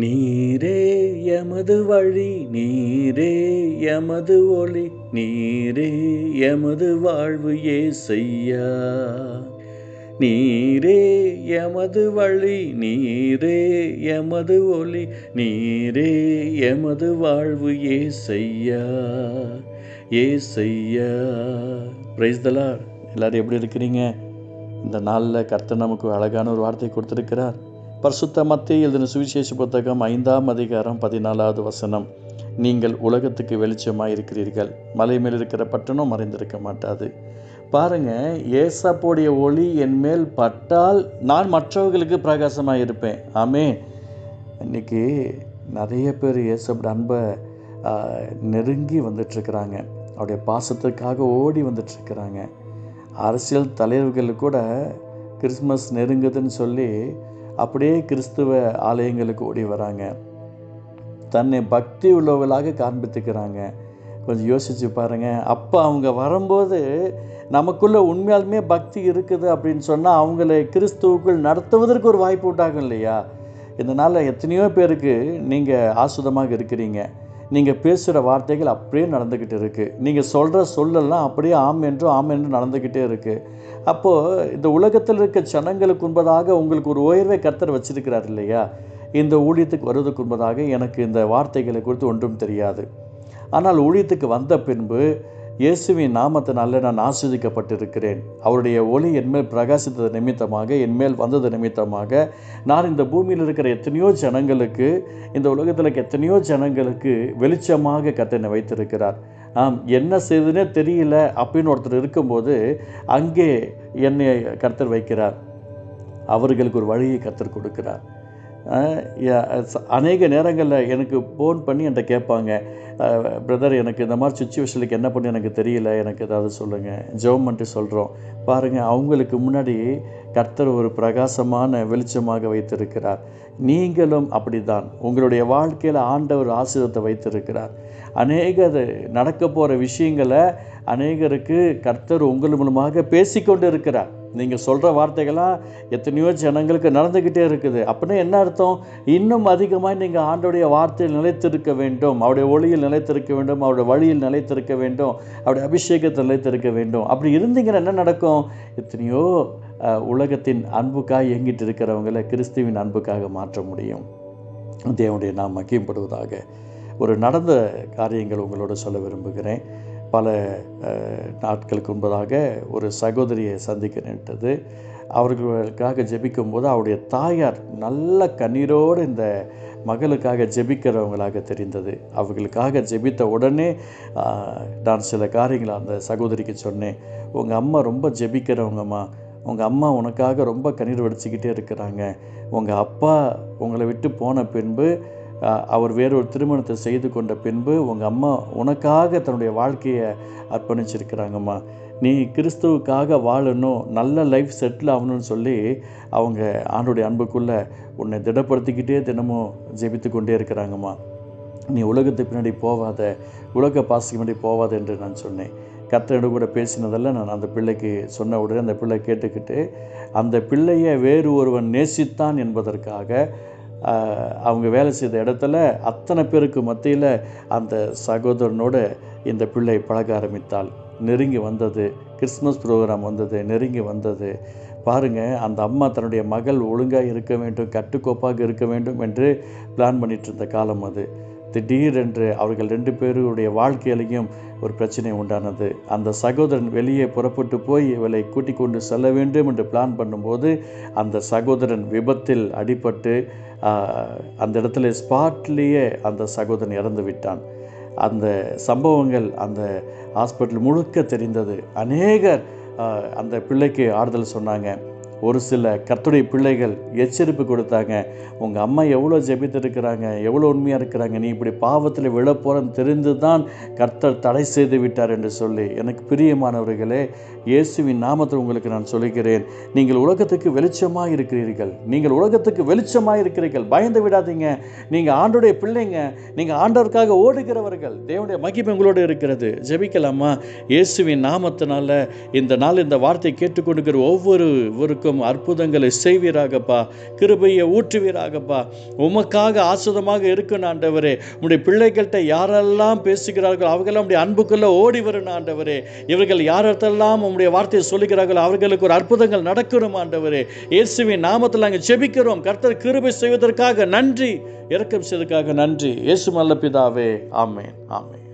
நீரே எமது வழி நீரே எமது ஒளி நீரே எமது வாழ்வு ஏசையா. நீரே எமது வழி நீரே எமது ஒளி நீரே எமது வாழ்வு ஏசையா. ஏசையா. பிரைஸ் தலார் எல்லாரும் எப்படி இருக்கிறீங்க? இந்த நாளில் கர்த்தர் நமக்கு அழகான ஒரு வார்த்தை கொடுத்துருக்கிறார். பரிசுத்த மத்திய எழுதின சுவிசேஷ புத்தகம் ஐந்தாம் அதிகாரம் பதினாலாவது வசனம். நீங்கள் உலகத்துக்கு வெளிச்சமாக இருக்கிறீர்கள் மலை மேல் இருக்கிற பட்டணம் மறைந்திருக்க மாட்டாது. பாருங்க ஏசப்போடைய ஒளி என் மேல் பட்டால் நான் மற்றவர்களுக்கு பிரகாசமாக இருப்பேன் ஆமே இன்னைக்கு நிறைய பேர் ஏசப்பட அன்பை நெருங்கி வந்துட்டுருக்குறாங்க அவருடைய பாசத்துக்காக ஓடி வந்துட்டுருக்குறாங்க அரசியல் தலைவர்கள் கூட கிறிஸ்மஸ் நெருங்குதுன்னு சொல்லி அப்படியே கிறிஸ்துவ ஆலயங்களுக்கு ஓடி வராங்க. தன்னை பக்தி உள்ளவர்களாக காண்பித்துக்கிறாங்க. கொஞ்சம் யோசித்து பாருங்கள் அப்போ அவங்க வரும்போது நமக்குள்ளே உண்மையாலுமே பக்தி இருக்குது அப்படின்னு சொன்னால் அவங்கள கிறிஸ்துவுக்குள் நடத்துவதற்கு ஒரு வாய்ப்பு உண்டாகும் இல்லையா? இதனால் எத்தனையோ பேருக்கு நீங்கள் ஆசுதமாக இருக்கிறீங்க. நீங்கள் பேசுகிற வார்த்தைகள் அப்படியே நடந்துக்கிட்டு இருக்குது நீங்கள் சொல்கிற சொல்லெல்லாம் அப்படியே ஆம் என்றும் ஆம் என்றும் நடந்துக்கிட்டே இருக்குது அப்போது இந்த உலகத்தில் இருக்க ஜனங்களுக்கு உண்பதாக உங்களுக்கு ஒரு உயர்வை கர்த்தர் வச்சிருக்கிறார் இல்லையா? இந்த ஊழியத்துக்கு வருவதற்கு உண்பதாக எனக்கு இந்த வார்த்தைகளை குறித்து ஒன்றும் தெரியாது. ஆனால் ஊழியத்துக்கு வந்த பின்பு இயேசுவின் நாமத்தினால நான் ஆஸ்வதிக்கப்பட்டிருக்கிறேன் அவருடைய ஒளி என்மேல் பிரகாசித்தது நிமித்தமாக என்மேல் வந்தது நிமித்தமாக நான் இந்த பூமியில் இருக்கிற எத்தனையோ ஜனங்களுக்கு இந்த உலகத்தில் இருக்க எத்தனையோ ஜனங்களுக்கு வெளிச்சமாக கத்தனை வைத்திருக்கிறார். ஆம் என்ன செய்ததுனே தெரியல. அப்படின்னு ஒருத்தர் இருக்கும்போது அங்கே என்னை கர்த்தர் வைக்கிறார். அவர்களுக்கு ஒரு வழியை கற்றுக் கொடுக்கிறார். அநேக நேரங்களில் எனக்கு ஃபோன் பண்ணி என்கிட்ட கேட்பாங்க. பிரதர் எனக்கு இந்த மாதிரி சுச்சுவேஷனுக்கு என்ன பண்ணி எனக்கு தெரியல. எனக்கு ஏதாவது சொல்லுங்கள் ஜெபம் பண்ணிட்டு சொல்கிறோம் பாருங்கள் அவங்களுக்கு முன்னாடி கர்த்தர் ஒரு பிரகாசமான வெளிச்சமாக வைத்திருக்கிறார். நீங்களும் அப்படிதான் உங்களுடைய வாழ்க்கையில் ஆண்டவர் ஆசிரியத்தை வைத்திருக்கிறார். அநேக அது நடக்க போகிற விஷயங்களை அநேகருக்கு கர்த்தர் உங்கள் மூலமாக பேசிக்கொண்டு இருக்கிறார் நீங்கள் சொல்கிற வார்த்தைகளாக எத்தனையோ ஜனங்களுக்கு நடந்துக்கிட்டே இருக்குது. அப்படின்னா என்ன அர்த்தம்? இன்னும் அதிகமாக நீங்கள் ஆண்டோடைய வார்த்தையில் நிலைத்திருக்க வேண்டும். அவருடைய ஒளியில் நிலைத்திருக்க வேண்டும். அவருடைய வழியில் நிலைத்திருக்க வேண்டும். அவருடைய அபிஷேகத்தில் நிலைத்திருக்க வேண்டும். அப்படி இருந்தீங்கன்னா என்ன நடக்கும்? எத்தனையோ உலகத்தின் அன்புக்காக இயங்கிட்டு இருக்கிறவங்கள கிறிஸ்துவின் அன்புக்காக மாற்ற முடியும். தேவனுடைய நாம் மகிம்படுவதாக ஒரு நடந்த காரியங்கள் உங்களோட சொல்ல விரும்புகிறேன். பல நாட்களுக்கு முன்பதாக ஒரு சகோதரியை சந்திக்க நின்றது அவர்களுக்காக ஜெபிக்கும்போது அவருடைய தாயார் நல்ல கண்ணீரோடு இந்த மகளுக்காக ஜெபிக்கிறவங்களாக தெரிந்தது. அவர்களுக்காக ஜெபித்த உடனே நான் சில காரியங்களை அந்த சகோதரிக்கு சொன்னேன். உங்கள் அம்மா ரொம்ப ஜெபிக்கிறவங்கம்மா. உங்கள் அம்மா உனக்காக ரொம்ப கண்ணீர் வடிச்சுக்கிட்டே இருக்கிறாங்க. உங்கள் அப்பா உங்களை விட்டு போன பின்பு அவர் வேறொரு திருமணத்தை செய்து கொண்ட பின்பு உங்கள் அம்மா உனக்காக தன்னுடைய வாழ்க்கையை அர்ப்பணிச்சிருக்கிறாங்கம்மா. நீ கிறிஸ்துவுக்காக வாழணும் நல்ல லைஃப் செட்டில் ஆகணும்னு சொல்லி அவங்க ஆண்டுடைய அன்புக்குள்ளே உன்னை திடப்படுத்திக்கிட்டே தினமும் ஜெபித்து கொண்டே இருக்கிறாங்கம்மா. நீ உலகத்துக்கு பின்னாடி போவாத உலக பாசிக்கு முன்னாடி போவாத என்று நான் சொன்னேன். கத்தனோட கூட பேசினதெல்லாம் நான் அந்த பிள்ளைக்கு சொன்ன உடனே அந்த பிள்ளை கேட்டுக்கிட்டு அந்த பிள்ளையை வேறு ஒருவன் நேசித்தான் என்பதற்காக அவங்க வேலை செய்த இடத்துல அத்தனை பேருக்கு மத்தியில் அந்த சகோதரனோட இந்த பிள்ளை பழக ஆரம்பித்தாள். நெருங்கி வந்தது கிறிஸ்மஸ் ப்ரோக்ராம் வந்தது நெருங்கி வந்தது. பாருங்க அந்த அம்மா தன்னுடைய மகள் ஒழுங்காக இருக்க வேண்டும் கட்டுக்கோப்பாக இருக்க வேண்டும் என்று பிளான் பண்ணிகிட்டு இருந்த காலம் அது. திடீரென்று அவர்கள் ரெண்டு பேருடைய வாழ்க்கையிலையும் ஒரு பிரச்சனை உண்டானது. அந்த சகோதரன் வெளியே புறப்பட்டு போய் இவளை கூட்டிக் கொண்டு செல்ல வேண்டும் என்று பிளான் பண்ணும்போது அந்த சகோதரன் விபத்தில் அடிபட்டு அந்த இடத்துல ஸ்பாட்லேயே அந்த சகோதரன் இறந்து விட்டான். அந்த சம்பவங்கள் அந்த ஹாஸ்பிட்டல் முழுக்க தெரிந்தது. அநேகர் அந்த பிள்ளைக்கு ஆறுதல் சொன்னாங்க. ஒரு சில கர்த்துடைய பிள்ளைகள் எச்சரிப்பு கொடுத்தாங்க உங்கள் அம்மா எவ்வளோ ஜெபித்திருக்கிறாங்க எவ்வளோ உண்மையாக இருக்கிறாங்க நீ இப்படி பாவத்தில் விழப்போறன்னு தெரிந்து தான் கர்த்தர் தடை செய்து விட்டார் என்று சொல்லி எனக்கு பிரியமானவர்களே இயேசுவின் நாமத்தில் உங்களுக்கு நான் சொல்லுகிறேன் நீங்கள் உலகத்துக்கு வெளிச்சமாக இருக்கிறீர்கள் நீங்கள் உலகத்துக்கு வெளிச்சமாக இருக்கிறீர்கள் பயந்து விடாதீங்க நீங்கள் ஆண்டுடைய பிள்ளைங்க நீங்கள் ஆண்டவருக்காக ஓடுகிறவர்கள் தேவனுடைய மகிமை உங்களோடு இருக்கிறது ஜெபிக்கலாமா? இயேசுவின் நாமத்தினால இந்த நாள் இந்த வார்த்தை கேட்டுக்கொண்டிருக்கிற ஒவ்வொருவருக்கும் ஒவ்வொருவருக்கும் அற்புதங்களை செய்வீராகப்பா. கிருபையை ஊற்றுவீராகப்பா. உமக்காக ஆசுதமாக இருக்கணும் ஆண்டவரே. உடைய பிள்ளைகள்கிட்ட யாரெல்லாம் பேசுகிறார்களோ அவர்களெல்லாம் உடைய அன்புக்குள்ளே ஓடி வரணும் ஆண்டவரே. இவர்கள் யாரெல்லாம் உம்முடைய வார்த்தையை சொல்லுகிறார்களோ அவர்களுக்கு ஒரு அற்புதங்கள் நடக்கணும் ஆண்டவரே. இயேசுவின் நாமத்தில் நாங்கள் செபிக்கிறோம் கர்த்தர் கிருபை செய்வதற்காக நன்றி. இறக்கம் செய்வதற்காக நன்றி. இயேசு மல்ல பிதாவே ஆமேன். ஆமேன்.